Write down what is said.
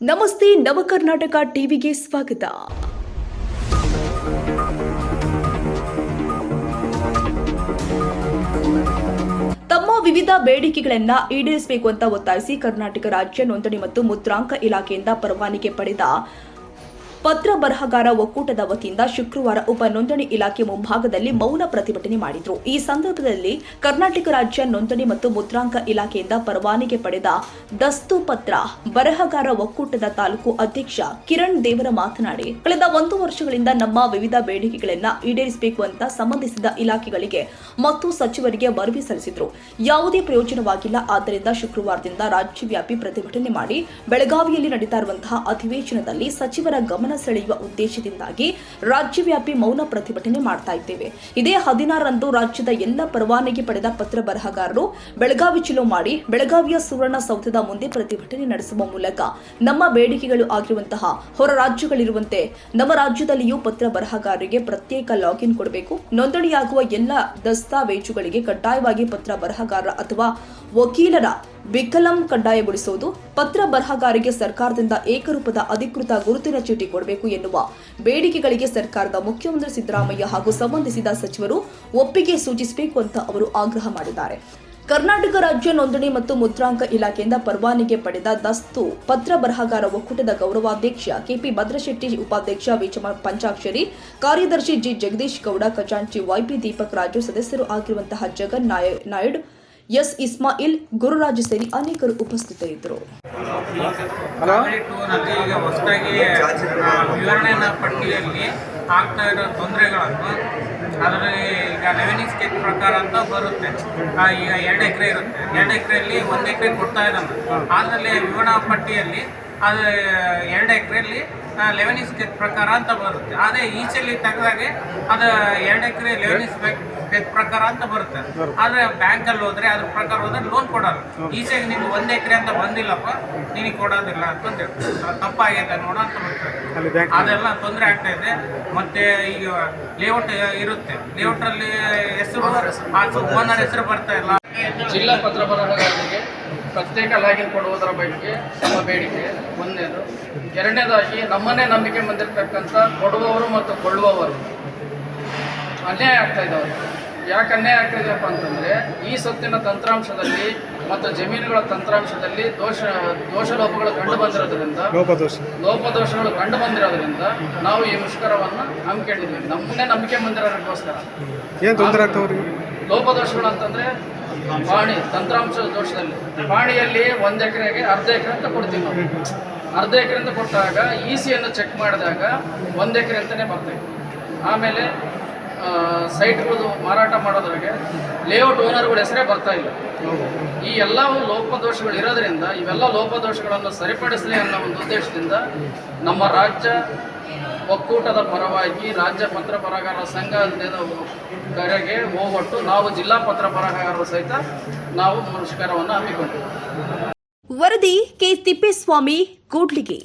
ನಮಸ್ತೆ, ನವ ಕರ್ನಾಟಕ ಟಿವಿಗೆ ಸ್ವಾಗತ. ತಮ್ಮ ವಿವಿಧ ಬೇಡಿಕೆಗಳನ್ನು ಈಡೇರಿಸಬೇಕು ಅಂತ ಒತ್ತಾಯಿಸಿ ಕರ್ನಾಟಕ ರಾಜ್ಯ ನೋಂದಣಿ ಮತ್ತು ಮುದ್ರಾಂಕ ಇಲಾಖೆಯಿಂದ ಪರವಾನಿಗೆ ಪಡೆದ ಪತ್ರ ಬರಹಗಾರ ಒಕ್ಕೂಟದ ವತಿಯಿಂದ ಶುಕ್ರವಾರ ಉಪ ನೋಂದಣಿ ಇಲಾಖೆ ಮುಂಭಾಗದಲ್ಲಿ ಮೌನ ಪ್ರತಿಭಟನೆ ಮಾಡಿದ್ರು. ಈ ಸಂದರ್ಭದಲ್ಲಿ ಕರ್ನಾಟಕ ರಾಜ್ಯ ನೋಂದಣಿ ಮತ್ತು ಮುದ್ರಾಂಕ ಇಲಾಖೆಯಿಂದ ಪರವಾನಗಿ ಪಡೆದ ದಸ್ತು ಪತ್ರ ಬರಹಗಾರ ಒಕ್ಕೂಟದ ತಾಲೂಕು ಅಧ್ಯಕ್ಷ ಕಿರಣ್ ದೇವರ ಮಾತನಾಡಿ, ಕಳೆದ ಒಂದು ವರ್ಷಗಳಿಂದ ನಮ್ಮ ವಿವಿಧ ಬೇಡಿಕೆಗಳನ್ನ ಈಡೇರಿಸಬೇಕು ಅಂತ ಸಂಬಂಧಿಸಿದ ಇಲಾಖೆಗಳಿಗೆ ಮತ್ತು ಸಚಿವರಿಗೆ ಮನವಿ ಸಲ್ಲಿಸಿದ್ರು. ಯಾವುದೇ ಪ್ರಯೋಜನವಾಗಿಲ್ಲ. ಆದ್ದರಿಂದ ಶುಕ್ರವಾರದಿಂದ ರಾಜ್ಯವ್ಯಾಪಿ ಪ್ರತಿಭಟನೆ ಮಾಡಿ ಬೆಳಗಾವಿಯಲ್ಲಿ ನಡೀತಾ ಅಧಿವೇಶನದಲ್ಲಿ ಸಚಿವರ ಗಮನ ಸೆಳೆಯುವ ಉದ್ದೇಶದಿಂದಾಗಿ ರಾಜ್ಯವ್ಯಾಪಿ ಮೌನ ಪ್ರತಿಭಟನೆ ಮಾಡ್ತಾ ಇದ್ದೇವೆ. ಇದೇ ಹದಿನಾರರಂದು ರಾಜ್ಯದ ಎಲ್ಲ ಪರವಾನಗಿ ಪಡೆದ ಪತ್ರ ಬರಹಗಾರರು ಬೆಳಗಾವಿ ಚಿಲು ಮಾಡಿ ಬೆಳಗಾವಿಯ ಸುವರ್ಣ ಸೌಧದ ಮುಂದೆ ಪ್ರತಿಭಟನೆ ನಡೆಸುವ ಮೂಲಕ ನಮ್ಮ ಬೇಡಿಕೆಗಳು ಆಗಿರುವಂತಹ ಹೊರ ರಾಜ್ಯಗಳಿರುವಂತೆ ನಮ್ಮ ರಾಜ್ಯದಲ್ಲಿಯೂ ಪತ್ರ ಬರಹಗಾರರಿಗೆ ಪ್ರತ್ಯೇಕ ಲಾಗಿನ್ ಕೊಡಬೇಕು. ನೋಂದಣಿಯಾಗುವ ಎಲ್ಲ ದಸ್ತಾವೇಜುಗಳಿಗೆ ಕಡ್ಡಾಯವಾಗಿ ಪತ್ರ ಬರಹಗಾರ ಅಥವಾ ವಕೀಲರ ವಿಕಲಂ ಕಡ್ಡಾಯಗೊಳಿಸುವುದು, ಪತ್ರ ಬರಹಗಾರಿಗೆ ಸರ್ಕಾರದಿಂದ ಏಕರೂಪದ ಅಧಿಕೃತ ಗುರುತಿನ ಚೀಟಿ ಕೊಡಬೇಕು ಎನ್ನುವ ಬೇಡಿಕೆಗಳಿಗೆ ಸರ್ಕಾರದ ಮುಖ್ಯಮಂತ್ರಿ ಸಿದ್ದರಾಮಯ್ಯ ಹಾಗೂ ಸಂಬಂಧಿಸಿದ ಸಚಿವರು ಒಪ್ಪಿಗೆ ಸೂಚಿಸಬೇಕು ಅಂತ ಅವರು ಆಗ್ರಹ ಮಾಡಿದ್ದಾರೆ. ಕರ್ನಾಟಕ ರಾಜ್ಯ ನೋಂದಣಿ ಮತ್ತು ಮುದ್ರಾಂಕ ಇಲಾಖೆಯಿಂದ ಪರವಾನಿಗೆ ಪಡೆದ ದಸ್ತು, ಪತ್ರ ಬರಹಗಾರ ಒಕ್ಕೂಟದ ಗೌರವಾಧ್ಯಕ್ಷ ಕೆಪಿ ಭದ್ರಶೆಟ್ಟಿ, ಉಪಾಧ್ಯಕ್ಷ ವಿಚಮ ಪಂಚಾಕ್ಷರಿ, ಕಾರ್ಯದರ್ಶಿ ಜಿ ಜಗದೀಶ್ ಗೌಡ, ಖಜಾಂಚಿ ವೈಪಿ ದೀಪಕ್ ರಾಜು ಸದಸ್ಯರು ಆಗಿರುವಂತಹ ಜಗನ್ ನಾಯ್ ನಾಯ್ಡು ಎಸ್ ಇಸ್ಮಾಯಿಲ್ ಗುರುರಾಜ ಸೇರಿ ಅನೇಕರು ಉಪಸ್ಥಿತರಿದ್ದರು. ವಿವರಣೆಯ ಪಟ್ಟಿಯಲ್ಲಿ ಆಗ್ತಾ ಇರೋ ತೊಂದರೆಗಳನ್ನು ಅದರಲ್ಲಿ ಈಗ ರೆವೆನ್ಯೂ ಸ್ಕೇಟ್ ಪ್ರಕಾರ ಅಂತ ಬರುತ್ತೆ. ಈಗ ಎರಡು ಎಕರೆ ಇರುತ್ತೆ. ಎರಡು ಎಕರೆಯಲ್ಲಿ ಒಂದು ಎಕರೆ ಕೊಡ್ತಾ ಇದ್ದಾನೆ ಅದರಲ್ಲಿ ವಿವರಣಾ ಪಟ್ಟಿಯಲ್ಲಿ ಅದು ಎರಡು ಎಕರೆಯಲ್ಲಿ ಲೆವೆನ್ ಸ್ಕೆಚ್ ಪ್ರಕಾರ ಅಂತ ಬರುತ್ತೆ. ಅದೇ ಈಚೆಲ್ಲಿ ತೆಗೆದಾಗೆ ಅದು ಎರಡು ಎಕರೆ ಲೆವೆನ್ ಸ್ಕೆಚ್ ಪ್ರಕಾರ ಅಂತ ಬರುತ್ತೆ. ಆದರೆ ಬ್ಯಾಂಕಲ್ಲಿ ಹೋದರೆ ಅದ್ರ ಪ್ರಕಾರ ಹೋದ್ರೆ ಲೋನ್ ಕೊಡೋಲ್ಲ. ಈಚೆಗೆ ನಿಮ್ಗೆ ಒಂದು ಎಕರೆ ಅಂತ ಬಂದಿಲ್ಲಪ್ಪ ನಿನಗೆ ಕೊಡೋದಿಲ್ಲ ಅಂತಂದು ಹೇಳ್ತಾರೆ. ತಪ್ಪಾಗಿದೆ ನೋಡೋ ಅಂತ ಬರ್ತಾರೆ ಅದೆಲ್ಲ ತೊಂದರೆ ಆಗ್ತಾ ಇದೆ. ಮತ್ತೆ ಈಗ ಲೇಔಟ್ ಇರುತ್ತೆ. ಲೇಔಟ್ ಅಲ್ಲಿ ಹೆಸರು ಓನರ್ ಹೆಸರು ಬರ್ತಾ ಇಲ್ಲ. ಜಿಲ್ಲಾ ಪತ್ರ ಬರಹಗಾರರಿಗೆ ಪ್ರತ್ಯೇಕ ಲಾಗಿನ್ ಕೊಡುವುದರ ಬಗ್ಗೆ ನಮ್ಮ ಬೇಡಿಕೆ. ಒಂದನೇದು ಎರಡನೇದಾಗಿ ನಮ್ಮನ್ನೇ ನಂಬಿಕೆ ಬಂದಿರತಕ್ಕಂಥ ಕೊಡುವವರು ಮತ್ತು ಕೊಳ್ಳುವವರು. ಅನ್ಯಾಯ ಆಗ್ತಾ ಇದ್ದಾವೆ ಯಾಕೆ ಅನ್ಯಾಯ ಆಗ್ತಿದೆಯಪ್ಪ ಅಂತಂದರೆ ಈ ಸತ್ತಿನ ತಂತ್ರಾಂಶದಲ್ಲಿ ಮತ್ತು ಜಮೀನುಗಳ ತಂತ್ರಾಂಶದಲ್ಲಿ ದೋಷ ದೋಷ ಲೋಪಗಳು ಕಂಡು ಬಂದಿರೋದ್ರಿಂದ ಲೋಪದೋಷಗಳು ಕಂಡು ಬಂದಿರೋದ್ರಿಂದ ನಾವು ಈ ಮುಷ್ಕರವನ್ನು ಹಮ್ಮಿಕೊಂಡಿದ್ವಿ ನಮ್ಮನ್ನೇ ನಂಬಿಕೆ ಬಂದಿರೋಕ್ಕೋಸ್ಕರ ಏನು ತೊಂದರೆ ಆಗ್ತಾವ್ರಿ ಲೋಪದೋಷಗಳು ಅಂತಂದರೆ ಪಾಣಿ ತಂತ್ರಾಂಶ ದೋಷದಲ್ಲಿ. ಪಾಣಿಯಲ್ಲಿ ಒಂದು ಎಕರೆಗೆ ಅರ್ಧ ಎಕರೆ ಅಂತ ಕೊಡ್ತೀವಿ ನಾವು. ಅರ್ಧ ಎಕರೆ ಅಂತ ಕೊಟ್ಟಾಗ ಇ ಸಿಯನ್ನು ಚೆಕ್ ಮಾಡಿದಾಗ ಒಂದು ಎಕರೆ ಅಂತಲೇ ಬರ್ತೇವೆ ಆಮೇಲೆ ಸೈಟ್ಗಳು ಮಾರಾಟ ಮಾಡೋದ್ರಾಗೆ ಲೇಔಟ್ ಓನರ್ಗಳ ಹೆಸರೇ ಬರ್ತಾ ಇಲ್ಲ. ಈ ಎಲ್ಲವೂ ಲೋಪದೋಷಗಳು ಇರೋದ್ರಿಂದ, ಇವೆಲ್ಲ ಲೋಪದೋಷಗಳನ್ನು ಸರಿಪಡಿಸಲಿ ಅನ್ನೋ ಒಂದು ಉದ್ದೇಶದಿಂದ ನಮ್ಮ ರಾಜ್ಯ ಒಕ್ಕೂಟದ ಪರವಾಗಿ ರಾಜ್ಯ ಪತ್ರ ಬರಹಗಾರರ ಸಂಘದ ಕರೆಗೆ ಹೋಗೊಟ್ಟು ನಾವು ಜಿಲ್ಲಾ ಪತ್ರ ಬರಹಗಾರರು ಸಹಿತ ನಾವು ಪುರಸ್ಕಾರವನ್ನು ಹಮ್ಮಿಕೊಂಡಿದ್ದೇವೆ ವರದಿ ಕೆ ತಿಪ್ಪೇಸ್ವಾಮಿ, ಕೂಡ್ಲಿಗೆ.